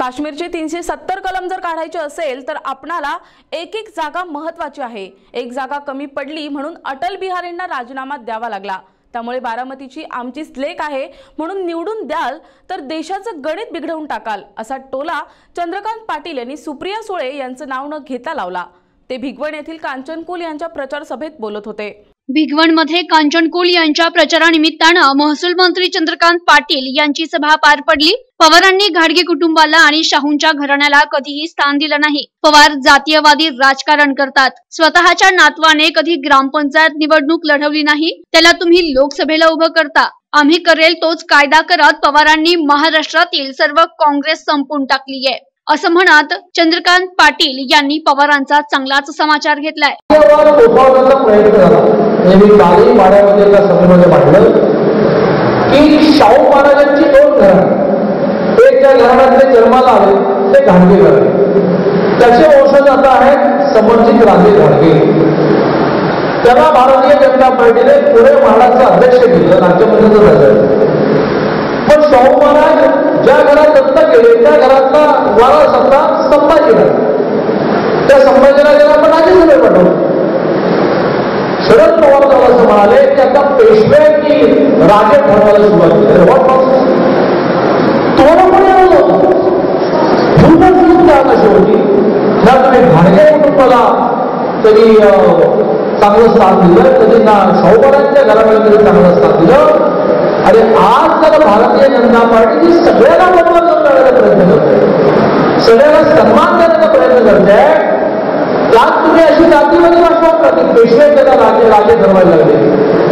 काश्मीरची तीनशे सत्तर कलम जर काढायची असेल तर आपणाला एक एक जागा महत्वाची आहे. एक जागा कमी पडली म्हणून अटल बिहारींना राजीनामा द्यावा लागला. त्यामुळे बारामतीची आमचीच लेख आहे. म्हणून निवडून द्याल तर देशाचं गणित बिघडवून टाकाल असा टोला चंद्रकांत पाटील यांनी सुप्रिया सुळे यांचं नाव न घेता लावला. ते भिगवण येथील कांचनकुल यांच्या प्रचार सभेत बोलत होते. भिगवणमध्ये कांचनकुल यांच्या प्रचारानिमित्तानं महसूल मंत्री चंद्रकांत पाटील यांची सभा पार पडली. पवारांनी घाडगे कुटुंबाला आणि शाहूंच्या घराण्याला कधीही स्थान दिलं नाही. पवार जातीयवादी राजकारण करतात. स्वतःच्या नातवाने कधी ग्रामपंचायत निवडणूक लढवली नाही त्याला तुम्ही लोकसभेला उभं करता. आम्ही करेल तोच कायदा करत पवारांनी महाराष्ट्रातील सर्व काँग्रेस संपून टाकली आहे असं म्हणत चंद्रकांत पाटील यांनी पवारांचा चांगलाच समाचार घेतलाय. की शाहू महाराजांची दोन घरं एक त्या घराण्यातले जन्माला आले ते घाणगे घर त्याचे वंशज आता आहेत समर्जित राजे घाणगे त्यांना भारतीय जनता पार्टीने पुणे महाराजचं अध्यक्ष केलं राज्यमंत्र्याचं झालं पण शाहू महाराज ज्या घरात दत्त केले त्या घरातला वारा आता संभाजीराज त्या संभाजीराजाला आपण राज्यसभेत पाठवलं शरद पवार त्याला असं म्हणाले की आता पेशव्यांनी राजे ठरवायला सुरुवात केली. व्हॉट तोडपणे पण होतं पूर्ण विरुद्ध आता शेवटी ना तुम्ही घाडगे कुटुंबाला तरी चांगलं स्थान दिलं तरी ना शाहूबारांच्या घरामध्ये तरी चांगलं स्थान दिलं. आणि आज तर भारतीय जनता पार्टी ही सगळ्यांना बदलाव करण्याचा प्रयत्न करते. सगळ्यांना सन्मान करण्याचा प्रयत्न करते. त्यात तुम्ही अशी जातीमध्ये दाखवत का की पेशवे त्याला राजे राजे ठरवायला लागले.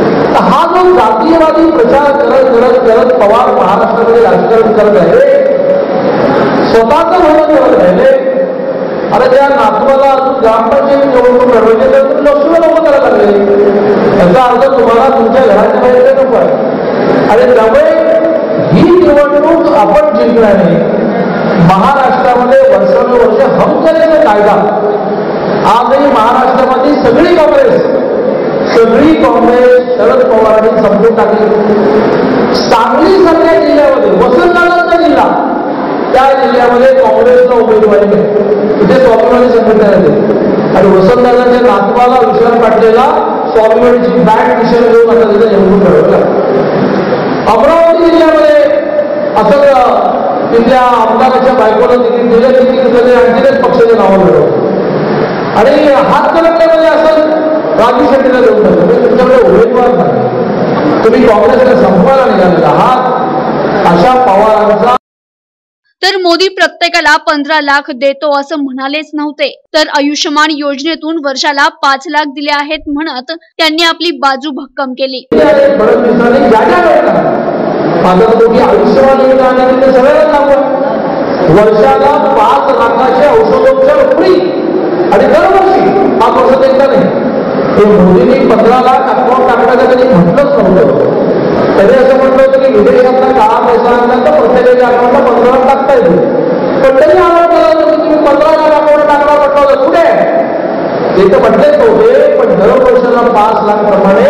जातीयवादी प्रचार करत करत करत पवार महाराष्ट्रामध्ये राजकारण करत आहे स्वतःच भवन करत राहिले. अरे त्या नातवाला ग्रामपंचायत निवडणूक लढवायची तर तुम्ही लोकसभेला नको करायला लागले. याचा अर्थ तुम्हाला तुमच्या घराच्या बाहेर नको आहे आणि त्यामुळे ही निवडणूक आपण जिंकल्याने महाराष्ट्रामध्ये वर्षानुवर्ष हम करेल कायदा. आजही महाराष्ट्रामध्ये सगळी काँग्रेस सगळी काँग्रेस शरद पवारांनी संपून टाकली. सांगली सारख्या जिल्ह्यामध्ये वसंतदादांचा जिल्हा त्या जिल्ह्यामध्ये काँग्रेसला उमेदवारी नाही तिथे स्वाभिमानी संघटना येते आणि वसंतदादांच्या नातवाला विश्राम पाटलेला स्वाभिमानीची बॅट किशन घेऊन आता तिथे निवडून लढवला. अमरावती जिल्ह्यामध्ये असं तिथल्या आमदाराच्या बायकोला तिकीट दिलं तिकीट दिलं आणखीनच पक्षाचे नावं मिळवलं. आणि हातकणंगल्यामध्ये असं राजू शेट्टीला देऊन टाकलं म्हणजे तुमच्याकडे उमेदवार नाही. तुम्ही काँग्रेसला संपवायला निघालेला आहात अशा पवारांचा तर मोदी प्रत्येकाला पंधरा लाख देतो असं म्हणालेच नव्हते. तर आयुष्यमान योजनेतून वर्षाला पाच लाख दिले आहेत म्हणत त्यांनी आपली बाजू भक्कम केली. वर्षाला पाच लाखाचे औषधोपचार फ्री. आणि दरवर्षी पाच वर्षात एकदा नाही. हे मोदींनी पंधरा लाख अकाउंट टाकण्याचं कधी म्हटलंच नव्हतं तरी असं म्हटलं होतं की विदेशातला काळा पैसा आणला तर प्रत्येकाच्या अकाउंटला पंधरा लाख टाकता येते पण तरी आम्हाला कळलं होतं की तुम्ही पंधरा लाख अकाउंट टाकला म्हटलं होतं कुठे ते तर म्हटलेच नव्हते पण दर वर्षाला पाच लाख प्रमाणे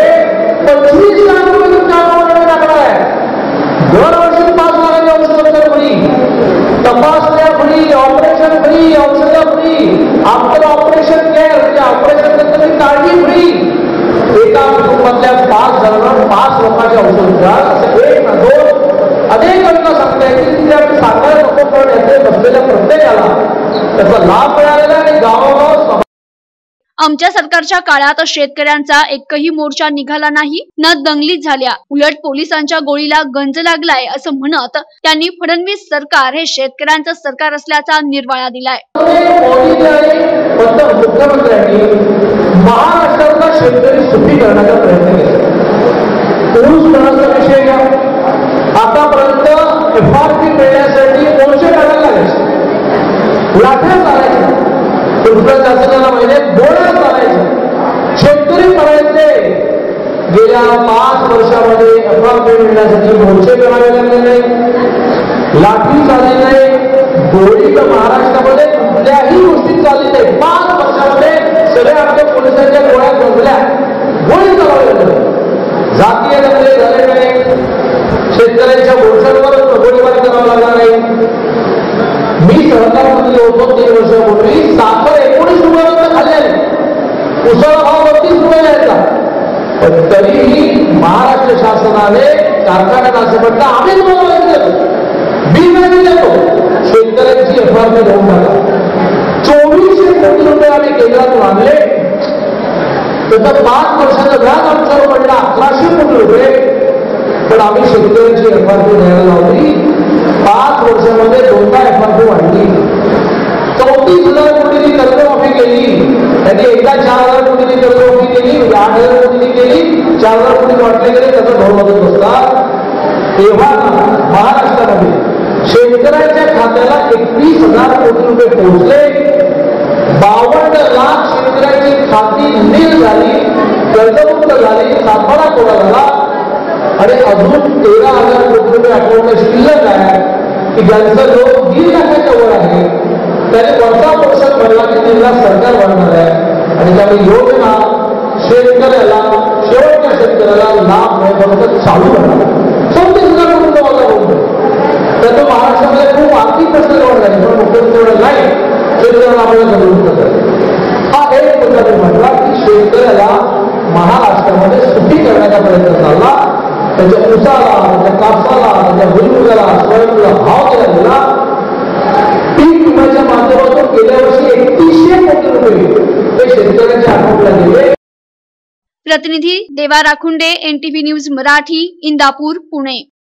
पंचवीस लाख रुपये तुमच्या अकाउंटमध्ये टाकणार आहे दरवर्षी पाच लाखाची औषधोपचार फ्री तपासण्या फ्री ऑपरेशन फ्री औषधं फ्री आफ्टर लोकांचे औषध एक ना दोन अनेक सांगताय की तिथे आपण सांगायला नको पण याचे बसलेल्या प्रत्येकाला त्याचा लाभ मिळालेला आणि गावागाव आमच्या सरकारच्या काळात शेतकऱ्यांचा एकही मोर्चा निघाला नाही न दंगली झाल्या. उलट पोलिसांच्या गोळीला गंज लागलाय असं म्हणत त्यांनी फडणवीस सरकार हे शेतकऱ्यांचं सरकार असल्याचा निर्वाळा दिलाय. मुख्यमंत्र्यांनी महाराष्ट्रातला शेतकरी सुखी करण्याचा प्रयत्न केला. दुरुस्त दराचा विषय घ्या आतापर्यंत एफ आर पी मिळण्यासाठी दोनशे काढायला लागायचे लाठ्या चालायच्या तुमच्या शासनाला महिन्यात गोळ्या चालायच्या शेतकरी करायचे गेल्या पाच वर्षामध्ये एफ आर पी मिळण्यासाठी मोर्चे करावे लागले नाही. लाठी चालली नाही. गोळी तर महाराष्ट्रामध्ये कुठल्याही गोष्टी चालली नाही. पाच वर्षामध्ये सगळ्या आपल्या पोलिसांच्या गोळ्या गंजल्या गोळी चालवल्या लागल्या. जातीय दंगले नाही शेतकऱ्यांच्या मोर्चांवर गोळीबार करावा लागला नाही मी सहकार मंत्री होतो तीन वर्षापूर्वी साखर एकोणीस रुपयापर्यंत खाली उसळा भाव बत्तीस रुपये यायचा. पण तरीही महाराष्ट्र शासनाने कारखान्यात असं म्हटलं आम्ही तुम्हाला माहिती देतो. मी माहिती देतो. शेतकऱ्यांची एफ आर पी घेऊन टाका. चोवीसशे कोटी रुपये आम्ही केंद्रातून आणले त्याचा पाच वर्षाचा व्याज आमच्यावर पडला. अकराशे कोटी रुपये. पण आम्ही शेतकऱ्यांची एफ आर पी द्यायला लावली पाच वर्षामध्ये दोनदा एफ आर पी वाढली चौतीस हजार कोटीची कर्जमाफी केली त्यांनी एकदा चार हजार कोटीची कर्जमाफी केली आठ हजार कोटीची केली चार हजार कोटी वाटले गेले त्याचा भाव बदलत बसतात तेव्हा महाराष्ट्रामध्ये शेतकऱ्याच्या खात्याला एकवीस हजार कोटी रुपये पोहोचले. बावन्न लाख शेतकऱ्याची खाती नील झाली कर्जमुक्त झाली सातबारा कोरा झाला आणि अजून तेरा हजार कोटी रुपये अकाउंटला शिल्लक आहे की ज्यांचा जो दीड लाखाच्या वर आहे त्याने वरचा पोर्शन भरला की तीन लाख सरकार भरणार आहे आणि त्यामुळे योजना शेतकऱ्याला शेवटच्या शेतकऱ्याला लाभ मिळण्यापर्यंत चालू राहणार चौतीस हजार कोटी रुपये माझा बोलतो त्याचं महाराष्ट्रामध्ये खूप आर्थिक प्रश्न निर्माण झाले पण मुख्यमंत्री नाही शेतकऱ्यांना आपल्याला जागरूक करायचं हा एक मुद्दा मी म्हटला की शेतकऱ्याला महाराष्ट्रामध्ये सुखी करण्याचा प्रयत्न चालला त्याच्या उसाला त्याच्या कापसाला त्याच्या भुईमुगाला सोयाबीनला भाव दिला. गेला पीक विम्याच्या माध्यमातून गेल्या वर्षी एकतीसशे कोटी रुपये ते शेतकऱ्यांच्या अकाउंटला गेले. प्रतिनिधी देवा राखुंडे एनटीव्ही न्यूज मराठी इंदापूर पुणे.